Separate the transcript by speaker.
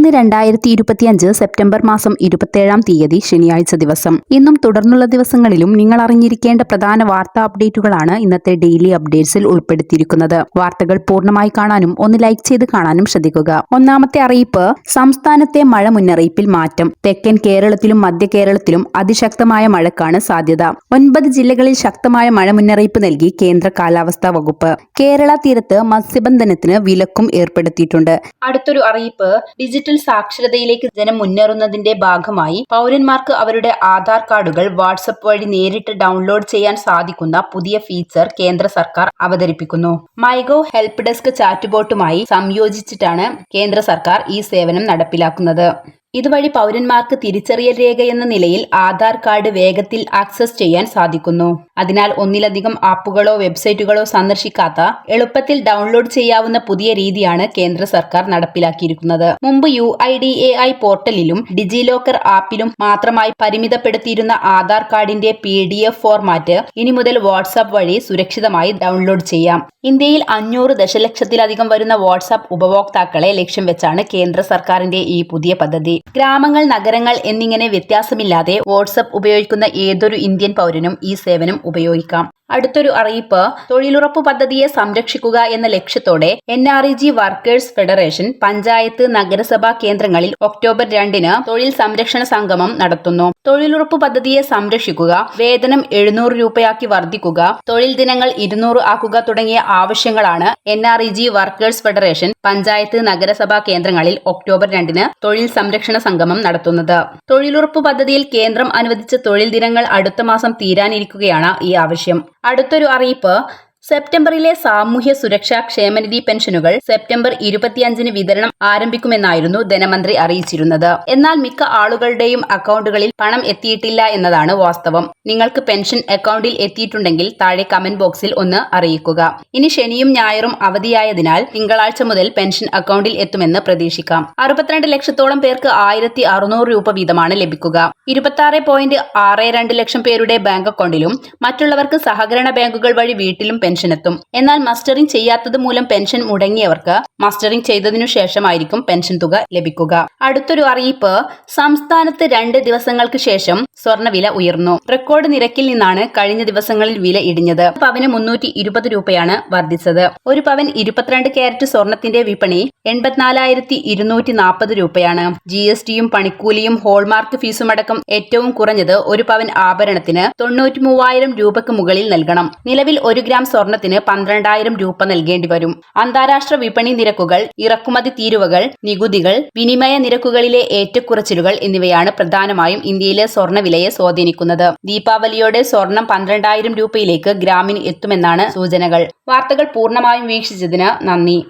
Speaker 1: ഇന്ന് രണ്ടായിരത്തി ഇരുപത്തിയഞ്ച് സെപ്റ്റംബർ മാസം ഇരുപത്തേഴാം തീയതി ശനിയാഴ്ച ദിവസം ഇന്നും തുടർന്നുള്ള ദിവസങ്ങളിലും നിങ്ങൾ അറിഞ്ഞിരിക്കേണ്ട പ്രധാന വാർത്താ അപ്ഡേറ്റുകളാണ് ഇന്നത്തെ ഡെയിലി അപ്ഡേറ്റ്സിൽ ഉൾപ്പെടുത്തിയിരിക്കുന്നത് വാർത്തകൾ പൂർണ്ണമായി കാണാനും ഒന്ന് ലൈക്ക് ചെയ്ത് കാണാനും ശ്രദ്ധിക്കുക ഒന്നാമത്തെ അറിയിപ്പ് സംസ്ഥാനത്തെ മഴ മുന്നറിയിപ്പിൽ മാറ്റം തെക്കൻ കേരളത്തിലും മധ്യ കേരളത്തിലും അതിശക്തമായ മഴക്കാണ് സാധ്യത ഒൻപത് ജില്ലകളിൽ ശക്തമായ മഴ മുന്നറിയിപ്പ് നൽകി കേന്ദ്ര കാലാവസ്ഥാ വകുപ്പ് കേരള തീരത്ത് മത്സ്യബന്ധനത്തിന് വിലക്കും ഏർപ്പെടുത്തിയിട്ടുണ്ട്
Speaker 2: അടുത്തൊരു അറിയിപ്പ് ഡിജിറ്റൽ ഡിജിറ്റൽ സാക്ഷരതയിലേക്ക് ജനം മുന്നേറുന്നതിന്റെ ഭാഗമായി പൗരന്മാർക്ക് അവരുടെ ആധാർ കാർഡുകൾ വാട്സപ്പ് വഴി നേരിട്ട് ഡൗൺലോഡ് ചെയ്യാൻ സാധിക്കുന്ന പുതിയ ഫീച്ചർ കേന്ദ്ര സർക്കാർ അവതരിപ്പിക്കുന്നു മൈഗോ ഹെൽപ്പ് ഡെസ്ക് ചാറ്റ് ബോട്ടുമായി സംയോജിച്ചിട്ടാണ് കേന്ദ്ര സർക്കാർ ഈ സേവനം നടപ്പിലാക്കുന്നത് ഇതുവഴി പൗരന്മാർക്ക് തിരിച്ചറിയൽ രേഖ എന്ന നിലയിൽ ആധാർ കാർഡ് വേഗത്തിൽ ആക്സസ് ചെയ്യാൻ സാധിക്കുന്നു അതിനാൽ ഒന്നിലധികം ആപ്പുകളോ വെബ്സൈറ്റുകളോ സന്ദർശിക്കാത്ത എളുപ്പത്തിൽ ഡൗൺലോഡ് ചെയ്യാവുന്ന പുതിയ രീതിയാണ് കേന്ദ്ര സർക്കാർ നടപ്പിലാക്കിയിരിക്കുന്നത് മുമ്പ് U I D A I പോർട്ടലിലും ഡിജി ലോക്കർ ആപ്പിലും മാത്രമായി പരിമിതപ്പെടുത്തിയിരുന്ന ആധാർ കാർഡിന്റെ പി ഡി എഫ് ഫോർമാറ്റ് ഇനി മുതൽ വാട്സ്ആപ്പ് വഴി സുരക്ഷിതമായി ഡൗൺലോഡ് ചെയ്യാം ഇന്ത്യയിൽ അഞ്ഞൂറ് ദശലക്ഷത്തിലധികം വരുന്ന വാട്സ്ആപ്പ് ഉപഭോക്താക്കളെ ലക്ഷ്യം വെച്ചാണ് കേന്ദ്ര സർക്കാരിന്റെ ഈ പുതിയ പദ്ധതി ഗ്രാമങ്ങൾ നഗരങ്ങൾ എന്നിങ്ങനെ വ്യത്യാസമില്ലാതെ വാട്സപ്പ് ഉപയോഗിക്കുന്ന ഏതൊരു ഇന്ത്യൻ പൗരനും ഈ സേവനം ഉപയോഗിക്കാം അടുത്തൊരു അറിയിപ്പ് തൊഴിലുറപ്പ് പദ്ധതിയെ സംരക്ഷിക്കുക എന്ന ലക്ഷ്യത്തോടെ N R E G workers federation panchayat നഗരസഭാ കേന്ദ്രങ്ങളിൽ ഒക്ടോബർ രണ്ടിന് തൊഴിൽ സംരക്ഷണ സംഗമം നടത്തുന്നു തൊഴിലുറപ്പ് പദ്ധതിയെ സംരക്ഷിക്കുക വേതനം എഴുന്നൂറ് രൂപയാക്കി വർദ്ധിക്കുക തൊഴിൽ ദിനങ്ങൾ ഇരുന്നൂറ് ആക്കുക തുടങ്ങിയ ആവശ്യങ്ങളാണ് N R E G workers federation panchayat നഗരസഭാ കേന്ദ്രങ്ങളിൽ ഒക്ടോബർ രണ്ടിന് തൊഴിൽ സംരക്ഷണ സംഗമം നടത്തുന്നത് തൊഴിലുറപ്പ് പദ്ധതിയിൽ കേന്ദ്രം അനുവദിച്ച തൊഴിൽ ദിനങ്ങൾ അടുത്ത മാസം തീരാനിരിക്കുകയാണ് ഈ ആവശ്യം അടുത്തൊരു അറിയിപ്പ് സെപ്റ്റംബറിലെ സാമൂഹ്യ സുരക്ഷാ ക്ഷേമനിധി പെൻഷനുകൾ സെപ്റ്റംബർ ഇരുപത്തിയഞ്ചിന് വിതരണം ആരംഭിക്കുമെന്നായിരുന്നു ധനമന്ത്രി അറിയിച്ചിരുന്നത് എന്നാൽ മിക്ക ആളുകളുടെയും അക്കൗണ്ടുകളിൽ പണം എത്തിയിട്ടില്ല എന്നതാണ് വാസ്തവം നിങ്ങൾക്ക് പെൻഷൻ അക്കൗണ്ടിൽ എത്തിയിട്ടുണ്ടെങ്കിൽ താഴെ കമന്റ് ബോക്സിൽ ഒന്ന് അറിയിക്കുക ഇനി ശനിയും ഞായറും അവധിയായതിനാൽ തിങ്കളാഴ്ച മുതൽ പെൻഷൻ അക്കൗണ്ടിൽ എത്തുമെന്ന് പ്രതീക്ഷിക്കാം അറുപത്തിരണ്ട് ലക്ഷത്തോളം പേർക്ക് ആയിരത്തി അറുന്നൂറ് രൂപ വീതമാണ് ലഭിക്കുക ഇരുപത്തി പോയിന്റ് ആറ് രണ്ട് ലക്ഷം പേരുടെ ബാങ്ക് അക്കൗണ്ടിലും മറ്റുള്ളവർക്ക് സഹകരണ ബാങ്കുകൾ വഴി വീട്ടിലും പെൻഷൻ പെൻഷനെത്തും എന്നാൽ മസ്റ്ററിംഗ് ചെയ്യാത്തത് മൂലം പെൻഷൻ മുടങ്ങിയവർക്ക് മസ്റ്ററിംഗ് ചെയ്തതിനു ശേഷമായിരിക്കും പെൻഷൻ തുക ലഭിക്കുക അടുത്തൊരു അറിയിപ്പ് സംസ്ഥാനത്ത് രണ്ട് ദിവസങ്ങൾക്ക് ശേഷം സ്വർണ്ണവില ഉയർന്നു റെക്കോർഡ് നിരക്കിൽ നിന്നാണ് കഴിഞ്ഞ ദിവസങ്ങളിൽ വില ഇടിഞ്ഞത് പവന് മുന്നൂറ്റി ഇരുപത് രൂപയാണ് വർദ്ധിച്ചത് ഒരു പവൻ ഇരുപത്തിരണ്ട് ക്യാരറ്റ് സ്വർണത്തിന്റെ വിപണി എൺപത്തിനാലായിരത്തി ഇരുന്നൂറ്റി നാൽപ്പത് രൂപയാണ് ജി എസ് ടിയും പണിക്കൂലിയും ഹോൾമാർക്ക് ഫീസുമടക്കം ഏറ്റവും കുറഞ്ഞത് ഒരു പവൻ ആഭരണത്തിന് തൊണ്ണൂറ്റി മൂവായിരം രൂപയ്ക്ക് മുകളിൽ നൽകണം നിലവിൽ ഒരു ഗ്രാം സ്വർണ്ണ സ്വർണത്തിന് പന്ത്രണ്ടായിരം രൂപ നൽകേണ്ടി വരും അന്താരാഷ്ട്ര വിപണി നിരക്കുകൾ ഇറക്കുമതി തീരുവകൾ നികുതികൾ വിനിമയ നിരക്കുകളിലെ ഏറ്റക്കുറച്ചിലുകൾ എന്നിവയാണ് പ്രധാനമായും ഇന്ത്യയിലെ വിലയെ സ്വാധീനിക്കുന്നത് ദീപാവലിയോടെ സ്വർണം പന്ത്രണ്ടായിരം രൂപയിലേക്ക് ഗ്രാമിന് എത്തുമെന്നാണ് സൂചനകൾ വാർത്തകൾ പൂർണ്ണമായും വീക്ഷിച്ചതിന് നന്ദി